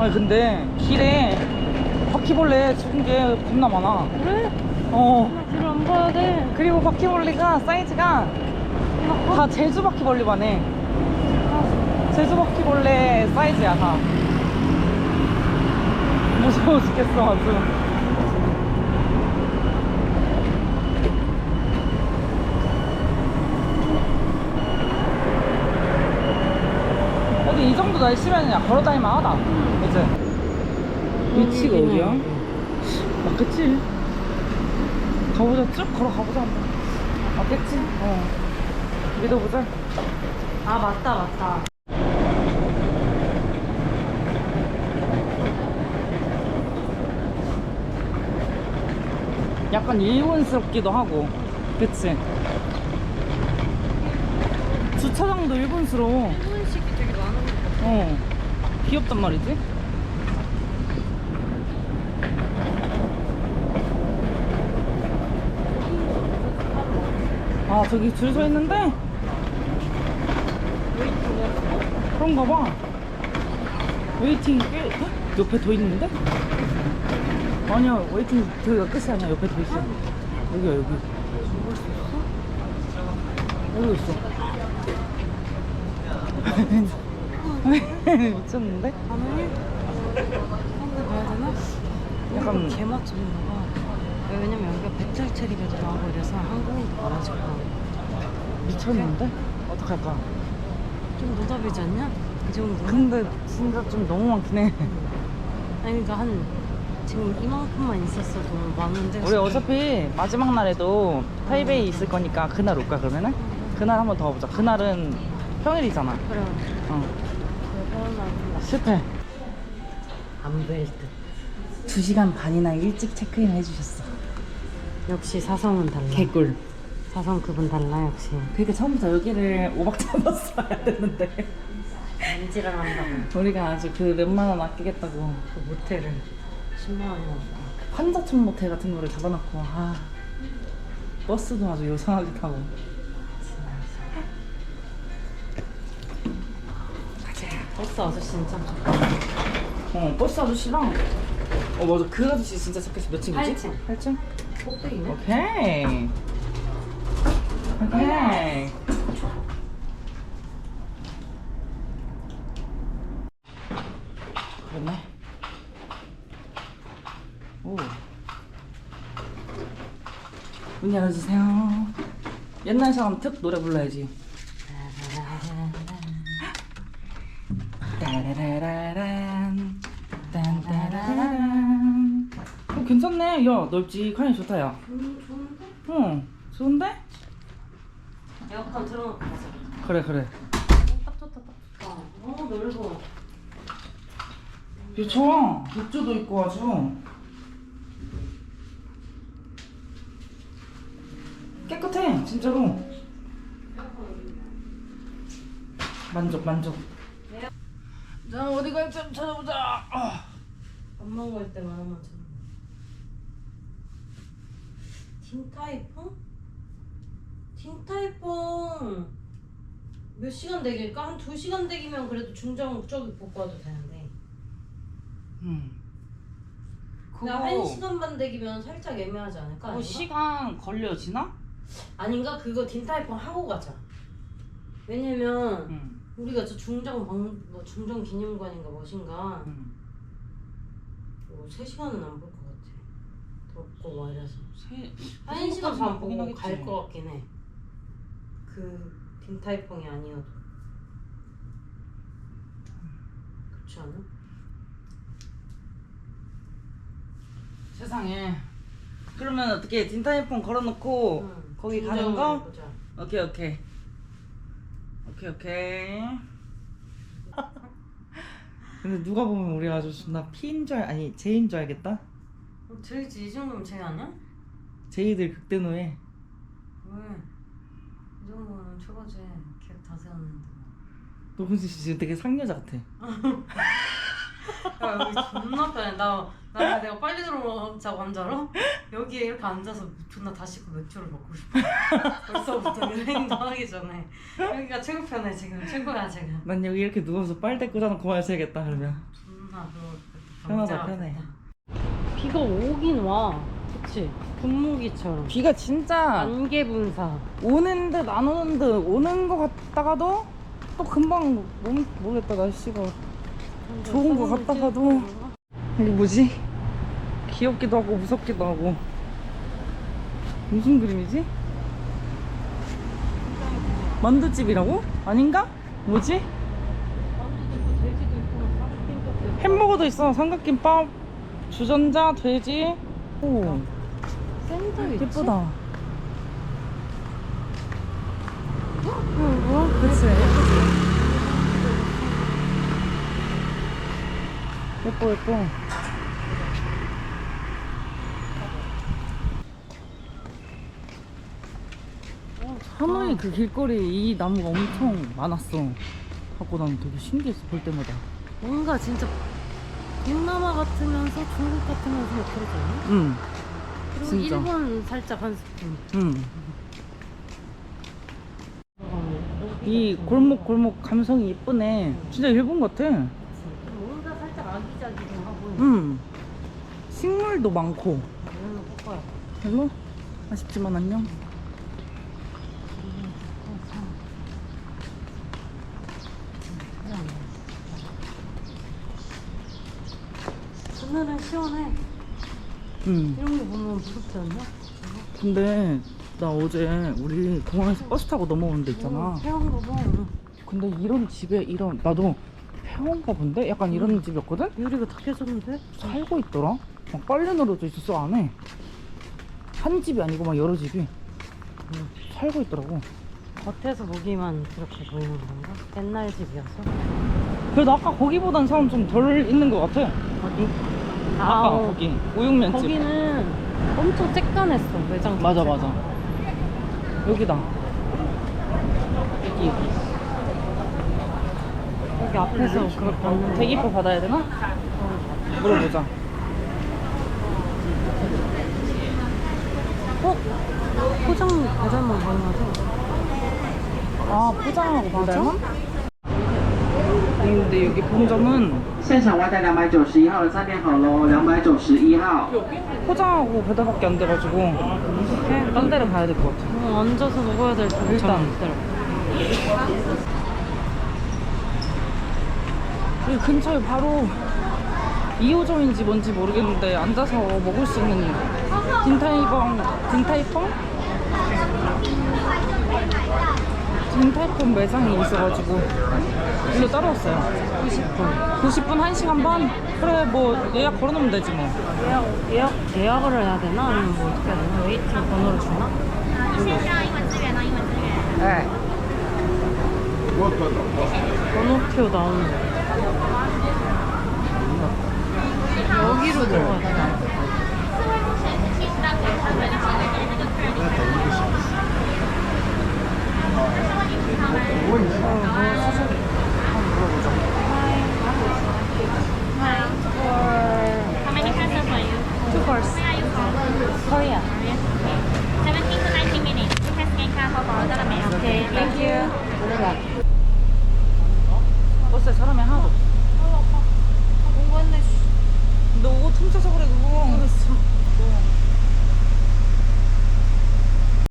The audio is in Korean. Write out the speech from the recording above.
아니 근데 길에 바퀴벌레 죽은 게 겁나 많아. 그래? 어. 나 뒤를 안 봐야 돼. 그리고 바퀴벌레가 사이즈가 다 제주 바퀴벌레만 해. 제주 바퀴벌레 사이즈야 다. 무서워 죽겠어 아주. 어디 이 정도 날씨면 그냥 걸어다니면 하다. 그치? 위치가 여기네. 어디야? 맞겠지? 가보자 쭉 걸어가보자 한번. 맞겠지? 어. 믿어보자. 아 맞다 맞다. 약간 일본스럽기도 하고. 그치? 주차장도 일본스러워. 일본식이 되게 많은 거 같아. 어. 귀엽단 말이지? 아, 저기 줄 서 있는데? 그런가 봐. 웨이팅 꽤, 어? 옆에 더 있는데? 아니야, 웨이팅 저기가 끝이 아니야. 옆에 더 있어. 여기야, 여기. 여기 있어. 미쳤는데? 약간- 개 맛집인가 봐. 왜냐면 여기가 백절체리가 들어가고 이래서 한국인도 많아질 거야. 미쳤는데? 어떡할까? 좀 노답이지 않냐? 이 정도는? 근데 진짜 좀 너무 많긴 해. 아니 그러니까 한 지금 이만큼만 있었어도 많은데 우리 어차피 마지막 날에도 타이베이 있을 거니까 그날 올까 그러면은? 그날 한 번 더 가보자. 그날은 평일이잖아. 그래 어. 실패. 안 보일 듯 2시간 반이나 일찍 체크인 해주셨어. 역시 사성은 달라 개꿀. 사성 그분 달라 역시? 그러니까 처음부터 여기를 5박 잡았어야 됐는데. 인지를 한다고. 우리가 아주 그 몇만 원 아끼겠다고. 그 모텔을. 10만 원이나 환자촌 모텔 같은 거를 잡아놓고 아 버스도 아주 요상하게 타고. 버스 아저씨는 참어 버스 아저씨랑 어 맞아. 그 아저씨 진짜 착해서 몇 층이지? 팔 층. 8층? 꼭대기네. 오케이 오케이 그러네. 오. 문 열어주세요. 옛날처럼 특 노래 불러야지. 따라라란 딴따라란. 어, 괜찮네. 야 넓직하니 좋다 야. 음, 좋은데? 응, 좋은데? 에어컨 틀어놓고 가자 그래, 그래. 딱 좋다 딱 좋다 어 넓어 야, 좋아. 욕조도 있고 아주. 깨끗해, 진짜로. 만족, 만족. 자, 어디 갈지 한번 찾아보자. 아. 밥 먹을 때만 하면 참 틴타이퐁? 틴타이퐁 몇 시간 대기일까? 한두 시간 대기면 그래도 중정 저기 와도 되는데 음. 근데 한 시간 반 대기면 살짝 애매하지 않을까? 그거 아닌가? 시간 걸려지나? 아닌가? 그거 딘타이폰 하고 가자. 왜냐면 응. 우리가 저 중정 방, 뭐 중정 기념관인가 무엇인가 응. 뭐 3시간은 안 볼 것 같아. 덥고 막 이래서. 세, 한 시간 반 보고. 갈 것 같긴 해. 그 딘타이퐁이 아니어도. 그렇지 않아? 세상에. 그러면 어떻게 딘타이폰 걸어놓고 응. 거기 가는 거? 해보자. 오케이 오케이 오케이 오케이 근데 누가 보면 우리 아주 존나 피인 줄 알- 아니 제인 줄 알겠다 어, 제이지 이 정도면 제이 아니야? 제이들 극대노해 왜? 이 정도면 최고지. 계획 다 세웠는데. 너 근데 지금 되게 상여자 같아. 야 여기 존나 편해. 나, 나 내가 빨리 들어오자고 한줄 알아? 여기에 이렇게 앉아서 존나 다 씻고 맥주를 먹고 싶어. 벌써부터 여행도 하기 전에. 여기가 최고 편해 지금. 최고야 지금. 난 여기 이렇게 누워서 빨대 꽂아놓고 마셔야겠다 그러면. 존나 존나 그거 편하다, 편해. 비가 오긴 와 그치 분무기처럼 비가 진짜 안개 분사 오는 듯 안 오는 듯 오는 거 같다가도 또 금방 몸 모르겠다 날씨가 좋은 거 같다가도 이게 뭐지? 귀엽기도 하고 무섭기도 하고 무슨 그림이지? 만두집이라고? 아닌가? 뭐지? 햄버거도 있어 삼각김밥 주전자 돼지 오 샌드위치? 예쁘다? 그치 예쁘지 예뻐 예뻐 하노이 그 길거리에 이 나무가 엄청 많았어 갖고 난 되게 신기했어 볼 때마다 뭔가 진짜 동남아 같으면서 중국 같으면서 뭐 그러지 않아? 응 그리고 진짜. 일본 살짝 한 스푼. 응. 이 골목 골목 감성이 예쁘네. 진짜 일본 같아. 뭔가 살짝 아기자기도 하고. 응. 식물도 많고. 별로 아쉽지만 안녕. 하늘은 시원해 응 이런 거 보면 무섭지 않냐? 근데 나 어제 우리 공항에서 버스 타고 넘어오는 데 있잖아 해운 거 봐. 근데 이런 집에 이런 나도 회원가 본데? 약간 이런 집이었거든? 유리가 다 깨졌는데? 살고 있더라 막 빨래 널어져 있었어 안에 한 집이 아니고 막 여러 집이 살고 있더라고 겉에서 보기만 그렇게 보이는 건가? 옛날 집이어서? 그래도 아까 거기보단 사람 좀 덜 있는 것 같아 어디? 아까 어. 거기 우육면집 거기는 엄청 쬐깐했어 매장 맞아 자체가. 맞아 여기다 여기 여기 여기 앞에서 그걸 봤는데 대기표 받아야 되나? 물어보자 어? 포장 배달만 가능하죠? 아 포장하고 받아요? 근데 여기 본점은 现场外带两百九十一号的餐点好喽，两百九十一号。 포장하고 배달밖에 안 돼가지고 딴 데를 가야 될 것 같아 어, 앉아서 먹어야 될 텐데 일단. 잠깐 기다려. 여기 근처에 바로 2호점인지 뭔지 모르겠는데 앉아서 먹을 수 있는 딘타이펑 딘타이펑? 동태품 매장이 있어가지고 일로 따라왔어요 90분 90분 1시간 반? 그래 뭐 예약 걸어놓으면 되지 뭐 예약, 예약, 예약을 해야 되나? 아니면 뭐 어떻게 해야 되나? 웨이팅 번호를 주나? 네 번호표 나오는 거 여기로 들어가야 되나?